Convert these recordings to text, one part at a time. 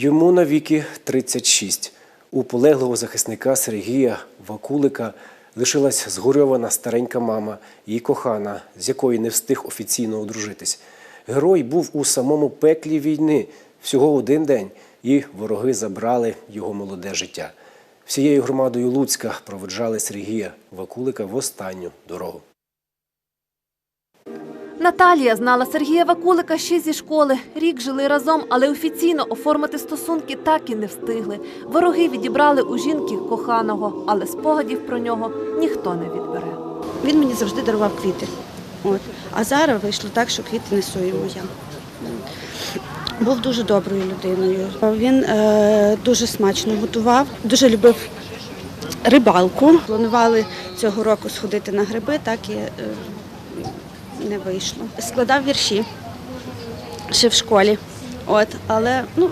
Йому навіки 36. У полеглого захисника Сергія Вакулика лишилась згорьована старенька мама і кохана, з якої не встиг офіційно одружитись. Герой був у самому пеклі війни всього один день, і вороги забрали його молоде життя. Всією громадою Луцька проведжали Сергія Вакулика в останню дорогу. Наталія знала Сергія Вакулика ще зі школи. Рік жили разом, але офіційно оформити стосунки так і не встигли. Вороги відібрали у жінки коханого, але спогадів про нього ніхто не відбере. Він мені завжди дарував квіти. От. А зараз вийшло так, що квіти несу йому я. Був дуже доброю людиною. Він е, дуже смачно готував, дуже любив рибалку. Планували цього року сходити на гриби, так і е, не вийшло. Складав вірші ще в школі. От, але, ну,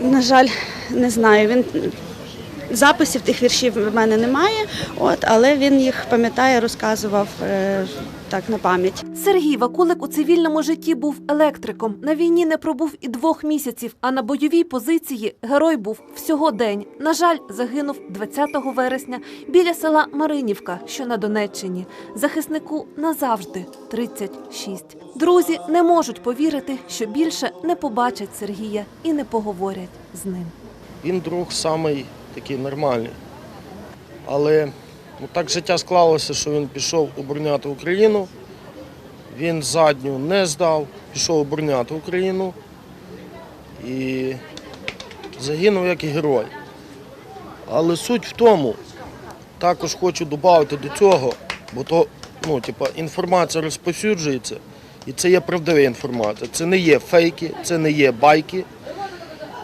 на жаль, не знаю. Він записів тих віршів в мене немає, от, але він їх пам'ятає, розказував е, так на пам'ять. Сергій Вакулик у цивільному житті був електриком. На війні не пробув і двох місяців, а на бойовій позиції герой був всього день. На жаль, загинув 20 вересня біля села Маринівка, що на Донеччині. Захиснику назавжди 36. Друзі не можуть повірити, що більше не побачать Сергія і не поговорять з ним. Він друг самий такий нормальний. Але ну, так життя склалося, що він пішов обороняти Україну. Він задню не здав, пішов обороняти Україну і загинув як і герой. Але суть в тому, також хочу додати до цього, бо то ну, типа, інформація розповсюджується, і це є правдива інформація. Це не є фейки, це не є байки.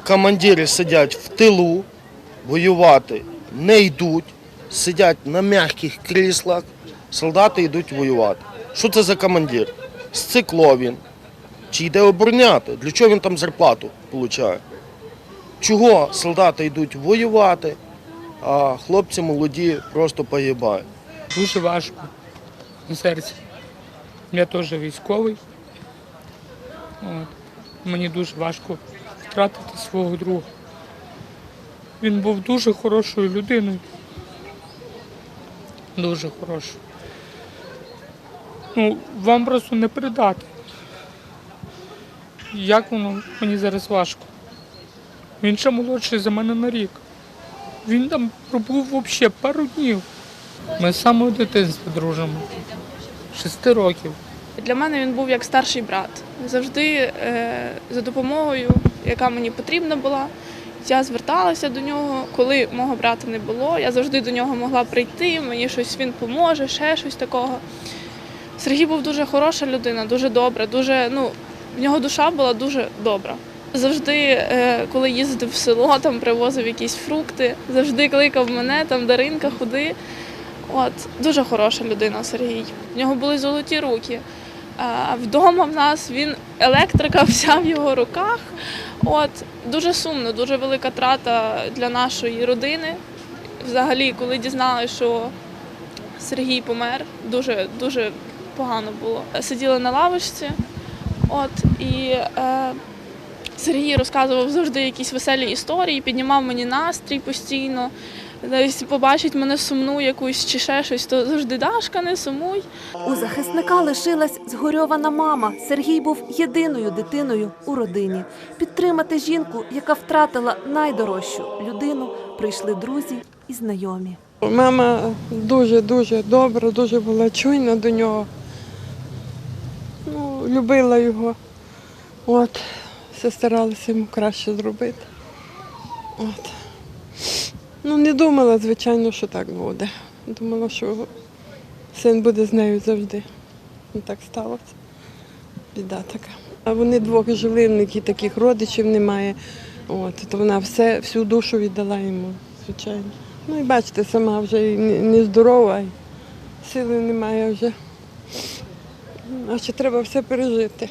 Командири сидять в тилу, воювати не йдуть, сидять на м'яких кріслах, солдати йдуть воювати. Що це за командир? З цикло він. Чи йде обороняти? Для чого він там зарплату отримує? Чого солдати йдуть воювати, а хлопці молоді просто погибають? Дуже важко на серці. Я теж військовий. От. Мені дуже важко втратити свого друга. Він був дуже хорошою людиною. Дуже хорошою. Ну, вам просто не передати. Як воно мені зараз важко. Він ще молодший за мене на рік. Він там пробув взагалі пару днів. Ми з самого дитинства дружимо. Шести років. Для мене він був як старший брат. Завжди е, за допомогою, яка мені потрібна була, я зверталася до нього. Коли мого брата не було, я завжди до нього могла прийти, мені щось він поможе, ще щось такого. Сергій був дуже хороша людина, дуже добра, дуже, ну, в нього душа була дуже добра. Завжди, е, коли їздив в село, там привозив якісь фрукти, завжди кликав мене, там Даринка, ходи. От, дуже хороша людина Сергій. В нього були золоті руки. Вдома в нас він електрика вся в його руках. От, дуже сумно, дуже велика трата для нашої родини. Взагалі, коли дізналися, що Сергій помер, дуже, дуже погано було. Сиділи на лавочці, от, і е, Сергій розказував завжди якісь веселі історії, піднімав мені настрій постійно. Десь побачить мене сумну якусь чи ще щось, то завжди Дашка, не сумуй. У захисника лишилась згорьована мама. Сергій був єдиною дитиною у родині. Підтримати жінку, яка втратила найдорожчу людину, прийшли друзі і знайомі. Мама дуже-дуже добра, дуже була чуйна до нього. Ну, любила його. От, все старалася йому краще зробити. От. Ну, не думала, звичайно, що так буде. Думала, що син буде з нею завжди. І так сталося. Біда така. А вони двох жили, в них і таких родичів немає. От, то вона все, всю душу віддала йому, звичайно. Ну і бачите, сама вже і не- нездорова, і сили немає вже. А ще треба все пережити.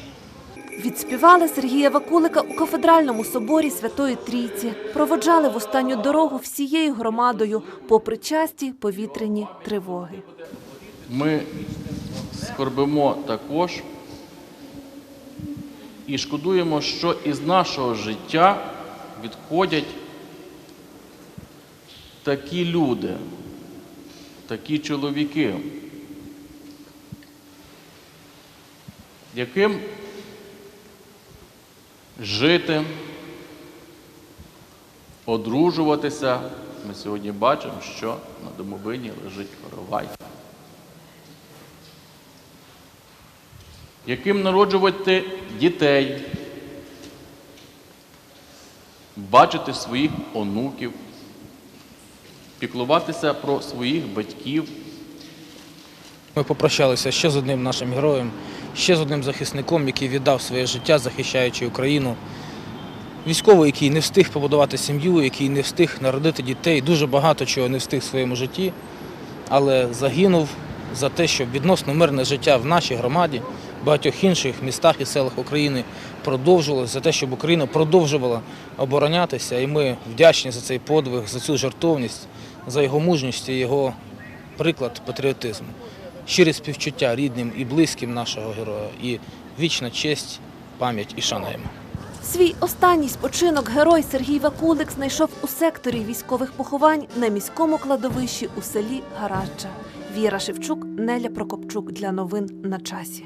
Відспівали Сергія Вакулика у кафедральному соборі Святої Трійці. Проводжали в останню дорогу всією громадою, попри часті повітряні тривоги. Ми скорбимо також і шкодуємо, що із нашого життя відходять такі люди, такі чоловіки, яким жити, одружуватися. Ми сьогодні бачимо, що на домовині лежить коровай. Яким народжувати дітей, бачити своїх онуків, піклуватися про своїх батьків. Ми попрощалися ще з одним нашим героєм, ще з одним захисником, який віддав своє життя, захищаючи Україну. Військовий, який не встиг побудувати сім'ю, який не встиг народити дітей, дуже багато чого не встиг в своєму житті, але загинув за те, щоб відносно мирне життя в нашій громаді, в багатьох інших містах і селах України продовжувалося, за те, щоб Україна продовжувала оборонятися. І ми вдячні за цей подвиг, за цю жертовність, за його мужність і його приклад патріотизму. Щирі співчуття рідним і близьким нашого героя, і вічна честь, пам'ять і шанаємо. Свій останній спочинок герой Сергій Вакулик знайшов у секторі військових поховань на міському кладовищі у селі Гараджа. Віра Шевчук, Неля Прокопчук для новин на часі.